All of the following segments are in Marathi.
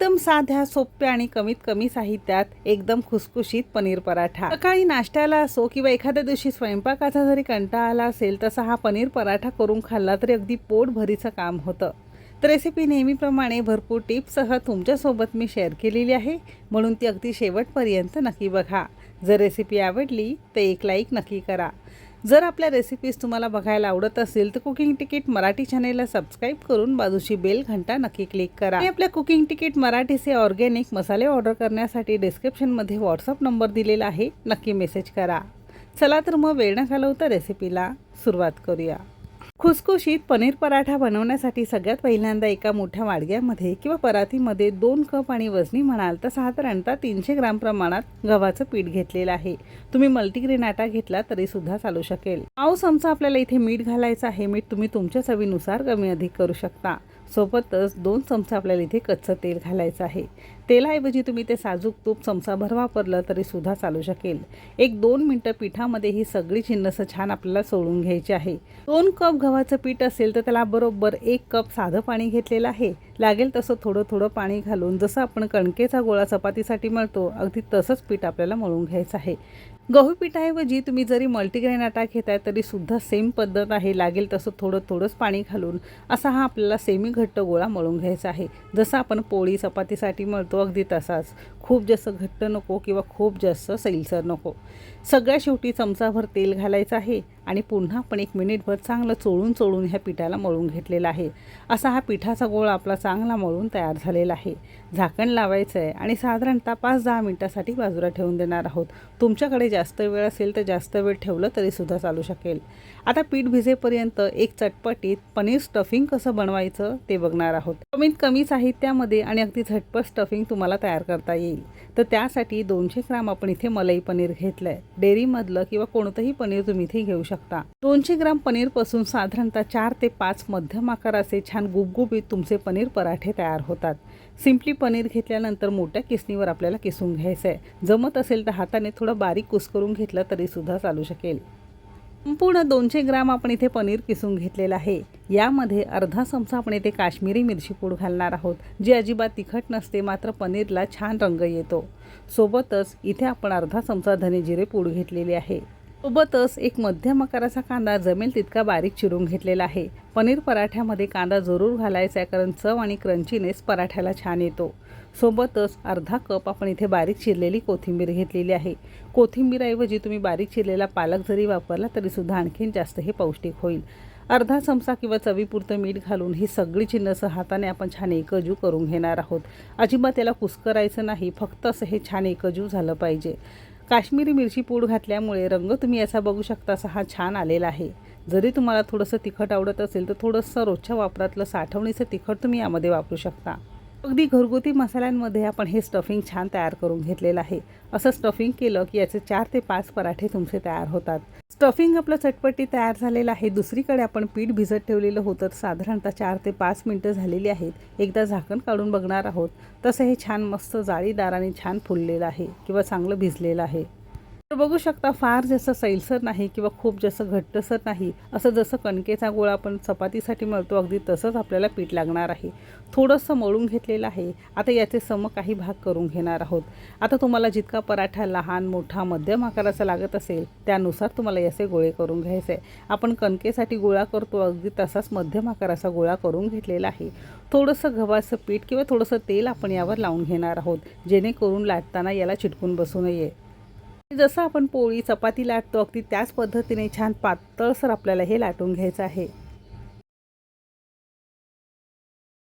एकदम साध्या सोप्या आणि कमीत कमी साहित्यात एकदम खुसखुशीत पनीर पराठा. सकाळी नाश्त्याला असो किंवा एखाद्या दिवशी स्वयंपाकाचा जरी कंटाळा आला असेल तसा हा पनीर पराठा करून खाल्ला तरी अगदी पोट भरीचं काम होतं. तर रेसिपी नेहमीप्रमाणे भरपूर टिप्ससह तुमच्यासोबत मी शेअर केलेली आहे. म्हणून ती अगदी शेवटपर्यंत नक्की बघा. जर रेसिपी आवडली तर एक लाईक नक्की करा. जर आपल्या रेसिपीज तुम्हाला बघायला आवडत असेल तर कुकिंग तिकीट मराठी चॅनेलला सबस्क्राईब करून बाजूची बेल घंटा नक्की क्लिक करा. आणि आपल्या कुकिंग तिकीट मराठीचे ऑर्गॅनिक मसाले ऑर्डर करण्यासाठी डिस्क्रिप्शनमध्ये व्हॉट्सअप नंबर दिलेला आहे नक्की मेसेज करा. चला तर मग वेळ न घालवता रेसिपीला सुरुवात करूया. खुसखुशीत पनीर पराठा बनवण्यासाठी सगळ्यात पहिल्यांदा एका मोठ्या वाडग्यामध्ये किंवा परातीमध्ये दोन कप आणि वजनी म्हणाल तर साधारणतः तीनशे ग्राम प्रमाणात गव्हाचं पीठ घेतलेलं आहे. तुम्ही मल्टीग्रेन आटा घेतला तरी सुद्धा चालू शकेल. पाव चमचा आपल्याला इथे मीठ घालायचं आहे. मीठ तुम्ही तुमच्या चवीनुसार कमी अधिक करू शकता. सोबतच दोन चमचा आपल्याला इथे कच्चं तेल घालायचं आहे. तेलाऐवजी तुम्ही ते साजूक तूप चमचाभर वापरलं तरी सुद्धा चालू शकेल. एक दोन मिनटं पिठामध्ये ही सगळी जिन्नस छान आपल्याला सोडून घ्यायची आहे. दोन कप गव्हाचं पीठ असेल तर त्याला बरोबर एक कप साधं पाणी घेतलेलं आहे. लागेल तसं थोडं थोडं पाणी घालून जसं आपण कणकेचा गोळा चपातीसाठी मळतो अगदी तसंच पीठ आपल्याला मळून घ्यायचं आहे. गहू पिठाऐवजी तुम्ही जरी मल्टीग्रेन आटा घेताय तरीसुद्धा सेम पद्धत आहे. लागेल तसं थोडं थोडंच पाणी घालून असा हा आपल्याला सेमी घट्ट गोळा मळून घ्यायचा आहे. जसं आपण पोळी चपातीसाठी मळतो अगदी तसाच. खूप जास्त घट्ट नको किंवा खूप जास्त सैलसर नको. सगळ्या शेवटी चमचाभर तेल घालायचं आहे आणि पुन्हा पण एक मिनिटभर चांगलं चोळून चोळून ह्या पिठाला मळून घेतलेला आहे. असा हा पिठाचा गोळा आपला चांगला मळून तयार झालेला आहे. झाकण लावायचं आहे आणि साधारणतः पाच दहा मिनटासाठी बाजूला ठेवून देणार आहोत. तुमच्याकडे जास्त वेळ असेल तर जास्त वेळ ठेवलं तरीसुद्धा चालू शकेल. आता पीठ भिजेपर्यंत एक चटपटीत पनीर स्टफिंग कसं बनवायचं ते बघणार आहोत. कमीत कमी साहित्यामध्ये आणि अगदी झटपट स्टफिंग तुम्हाला तयार करता येईल. तर त्यासाठी दोनशे ग्राम आपण इथे मलई पनीर घेतलं आहे डेअरीमधलं किंवा कोणतंही पनीर तुम्ही इथे घेऊ शकता. दोनशे ग्राम पनीरपासून साधारणतः चार ते पाच मध्यम आकाराचे छान गुबगुबीत तुमचे पनीर पराठे तयार होतात. सिम्पली पनीर घेतल्यानंतर मोठ्या किसणीवर आपल्याला किसून घ्यायचं आहे जमत असेल तर हाताने थोडं बारीक कुस्करून घेतलं तरीसुद्धा चालू शकेल. संपूर्ण दोनशे ग्राम आपण इथे पनीर किसून घेतलेलं आहे. यामध्ये अर्धा चमचा आपण इथे काश्मीरी मिरची पूड घालणार आहोत. जी अजिबात तिखट नसते मात्र पनीरला छान रंग येतो. सोबतच इथे आपण अर्धा चमचा धने जिरे पूड घेतलेली आहे. सोबतच एक मध्यम आकाराचा कांदा जमेल तितका बारीक चिरून घेतलेला आहे. पनीर पराठ्यामध्ये कांदा जरूर घालायचा आहे कारण चव आणि क्रंचीनेस पराठ्याला छान येतो. सोबतच अर्धा कप आपण इथे बारीक चिरलेली कोथिंबीर घेतलेली आहे. कोथिंबीरऐवजी तुम्ही बारीक चिरलेला पालक जरी वापरला तरीसुद्धा आणखीन जास्त हे पौष्टिक होईल. अर्धा चमचा किंवा चवीपुरतं मीठ घालून ही सगळी चिन्हसं हाताने आपण छान एकजू करून घेणार आहोत. अजिबात याला कुस्करायचं नाही फक्त असं हे छान एकजू झालं पाहिजे. काश्मीरी मिरची पूड घातल्यामुळे रंग तुम्ही याचा बघू शकता असा हा छान आलेला आहे. जरी तुम्हाला थोडंसं तिखट आवडत असेल तर थोडंसं रोजच्या वापरातलं साठवणीचं तिखट तुम्ही यामध्ये वापरू शकता. अगदी घरगुती मसाल्यांमध्ये आपण हे स्टफिंग छान तयार करून घेतलेलं आहे. असं स्टफिंग केलं की याचे चार ते पाच पराठे तुमचे तयार होतात. स्टफिंग आपलं चटपटी तयार झालेलं आहे. दुसरीकडे आपण पीठ भिजत ठेवलेलं होतं. साधारणतः चार ते पाच मिनटं झालेली आहेत. एकदा झाकण काढून बघणार आहोत. तसं हे छान मस्त जाळीदार आणि छान फुललेलं आहे किंवा चांगलं भिजलेलं आहे. तर बघू शकता फार जसं सैलसर नाही किंवा खूप जसं घट्टसर नाही. असं जसं कणकेचा गोळा आपण चपातीसाठी मळतो अगदी तसंच आपल्याला पीठ लागणार आहे. थोडंसं मळून घेतलेलं आहे. आता याचे सम काही भाग करून घेणार आहोत. आता तुम्हाला जितका पराठा लहान मोठा मध्यम आकाराचा लागत असेल त्यानुसार तुम्हाला याचे गोळे करून घ्यायचे आहे. आपण कणकेसाठी गोळा करतो अगदी तसाच मध्यम आकाराचा गोळा करून घेतलेला आहे. थोडंसं गव्हाचं पीठ किंवा थोडंसं तेल आपण यावर लावून घेणार आहोत जेणेकरून लाटताना याला चिटकून बसू नये. जसं आपण पोळी चपाती लाटतो अगदी त्याच पद्धतीने छान पातळसर आपल्याला हे लाटून घ्यायचं आहे.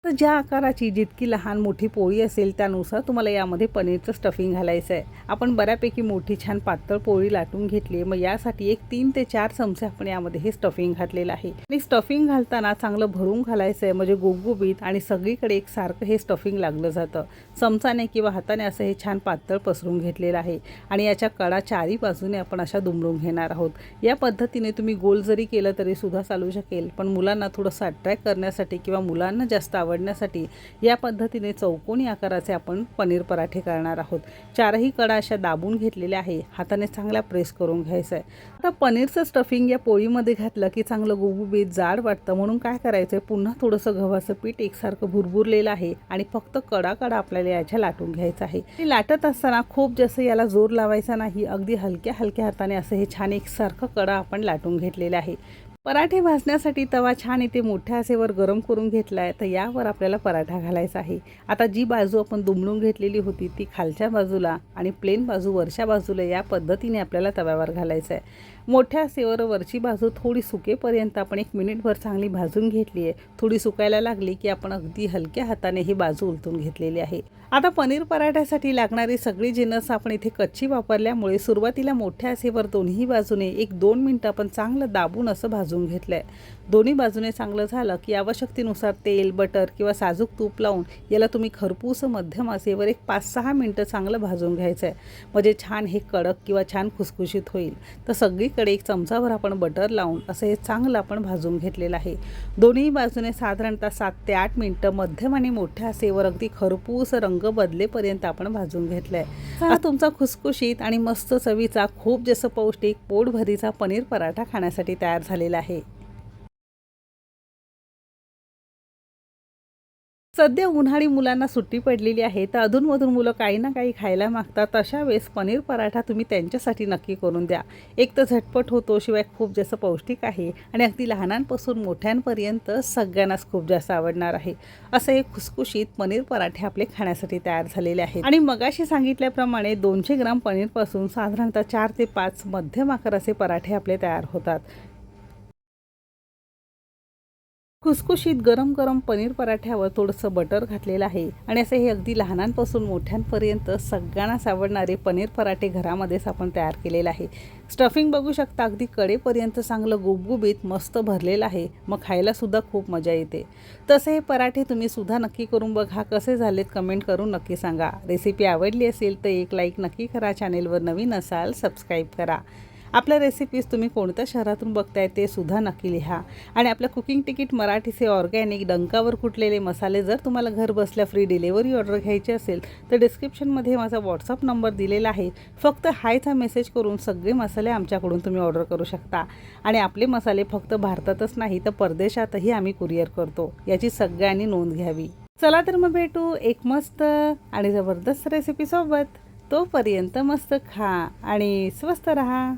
तर ज्या आकाराची जितकी लहान मोठी पोळी असेल त्यानुसार तुम्हाला यामध्ये पनीरचं स्टफिंग घालायचं आहे. आपण बऱ्यापैकी मोठी छान पातळ पोळी लाटून घेतली मग यासाठी एक तीन ते चार चमचे आपण यामध्ये हे स्टफिंग घातलेलं आहे. आणि स्टफिंग घालताना चांगलं भरून घालायचं आहे. म्हणजे गुबगुबीत आणि सगळीकडे एक सारखं हे स्टफिंग लागलं जातं. चमचाने किंवा हाताने असं हे छान पातळ पसरून घेतलेलं आहे. आणि याच्या कडा चारी बाजूने आपण अशा दुमडून घेणार आहोत. या पद्धतीने तुम्ही गोल जरी केलं तरी सुद्धा चालू शकेल. पण मुलांना थोडंसं अट्रॅक्ट करण्यासाठी किंवा मुलांना जास्त आवड आवडण्यासाठी या पद्धतीने चौकोनी आकाराचे आपण पनीर पराठे करणार आहोत. चारही कडा अशा दाबून घेतलेल्या आहे. हाताने चांगला प्रेस करून घ्यायचं आहे. आता पनीरचं स्टफिंग या पोळीमध्ये घातलं की चांगलं गुबुबीत जाड वाटतं. म्हणून काय करायचं आहे पुन्हा थोडंसं गव्हाचं पीठ एकसारखं भुरभुरलेलं आहे आणि फक्त कडा कडा आपल्याला याच्या लाटून घ्यायचं आहे. लाटत असताना खूप जास्त याला जोर लावायचा नाही. अगदी हलक्या हलक्या हाताने असं हे छान एकसारखं कडा आपण लाटून घेतलेलं आहे. पराठे भाजण्यासाठी तवा छान इथे मोठ्या आसेवर गरम करून घेतला आहे तर यावर आपल्याला पराठा घालायचा आहे. आता जी बाजू आपण दुमडून घेतलेली होती ती खालच्या बाजूला आणि प्लेन बाजू वरच्या बाजूला या पद्धतीने आपल्याला तव्यावर घालायचं आहे मोठ्या आसेवर वरची बाजू थोडी सुकेपर्यंत आपण एक मिनिटभर चांगली भाजून घेतली आहे. थोडी सुकायला लागली की आपण अगदी हलक्या हाताने ही बाजू उलटून घेतलेली आहे. आता पनीर पराठ्यासाठी लागणारी सगळी जिनस आपण इथे कच्ची वापरल्यामुळे सुरुवातीला मोठ्या आसेवर दोन्ही बाजूने एक दोन मिनटं आपण चांगलं दाबून असं भाजून घेतलं आहे दोन्ही बाजूने चांगलं झालं की आवश्यकतेनुसार तेल बटर किंवा साजूक तूप लावून याला तुम्ही खरपूस मध्यम असेवर एक पाच सहा मिनटं चांगलं भाजून घ्यायचं आहे म्हणजे छान हे कडक किंवा छान खुसखुशीत होईल. तर सगळीकडे एक चमचाभर आपण बटर लावून असं हे चांगलं आपण भाजून घेतलेलं आहे. दोन्ही बाजूने साधारणतः सात ते आठ मिनटं मध्यम आणि मोठ्या असेवर अगदी खरपूस रंग बदलेपर्यंत आपण भाजून घेतलं आहे हा तुमचा खुसखुशीत आणि मस्त चवीचा खूप जास्त पौष्टिक पोटभरीचा पनीर पराठा खाण्यासाठी तयार झालेला आहे. सध्या उन्हाळी मुलांना सुट्टी पडलेली आहे तर अधूनमधून मुलं काही ना काही खायला मागतात. अशा वेळेस पनीर पराठा तुम्ही त्यांच्यासाठी नक्की करून द्या. एक तर झटपट होतो शिवाय खूप जास्त पौष्टिक आहे आणि अगदी लहानांपासून मोठ्यांपर्यंत सगळ्यांनाच खूप जास्त आवडणार आहे. असं हे खुसखुशीत पनीर पराठे आपले खाण्यासाठी तयार झालेले आहेत. आणि मगाशी सांगितल्याप्रमाणे दोनशे ग्राम पनीरपासून साधारणतः चार ते पाच मध्यम आकाराचे पराठे आपले तयार होतात. खुसखुशीत गरम गरम पनीर पराठ्यावर थोडंसं बटर घातलेलं आहे. आणि असं हे अगदी लहानांपासून मोठ्यांपर्यंत सगळ्यांनाच आवडणारे पनीर पराठे घरामध्येच आपण तयार केलेलं आहे. स्टफिंग बघू शकता अगदी कडेपर्यंत चांगलं गुबगुबीत मस्त भरलेलं आहे. मग खायलासुद्धा खूप मजा येते. तसे हे पराठे तुम्ही सुद्धा नक्की करून बघा. कसे झालेत कमेंट करून नक्की सांगा. रेसिपी आवडली असेल तर एक लाईक नक्की करा. चॅनेलवर नवीन असाल सबस्क्राईब करा. आपल्या रेसिपीज तुम्ही कोणत्या शहरातून बघताय ते सुद्धा नक्की लिहा. आणि आपल्या कुकिंग तिकीट मराठीचे ऑर्गॅनिक डंकावर कुटलेले मसाले जर तुम्हाला घर बसल्या फ्री डिलेवरी ऑर्डर घ्यायची असेल तर डिस्क्रिप्शनमध्ये माझा व्हॉट्सअप नंबर दिलेला आहे. फक्त हायचा मेसेज करून सगळे मसाले आमच्याकडून तुम्ही ऑर्डर करू शकता. आणि आपले मसाले फक्त भारतातच नाही तर परदेशातही आम्ही कुरिअर करतो. याची सगळ्यांनी नोंद घ्यावी. चला तर मग भेटू एक मस्त आणि जबरदस्त रेसिपीसोबत तोपर्यंत मस्त खा आणि स्वस्त रहा.